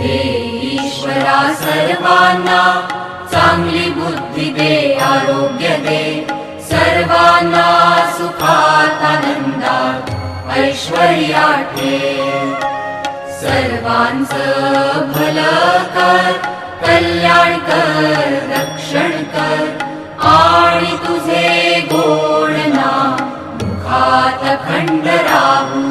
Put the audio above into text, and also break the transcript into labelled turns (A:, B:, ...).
A: हे ईश्वरा सर्वांना चांगली बुद्धी दे आरोग्य दे. सर्वांना सुखात आनंदात ऐश्वर्या ठेव. सर्वांचं भलं कर कल्याण कर रक्षण कर. आणि तुझे गोड नाम मुखात खंड राहू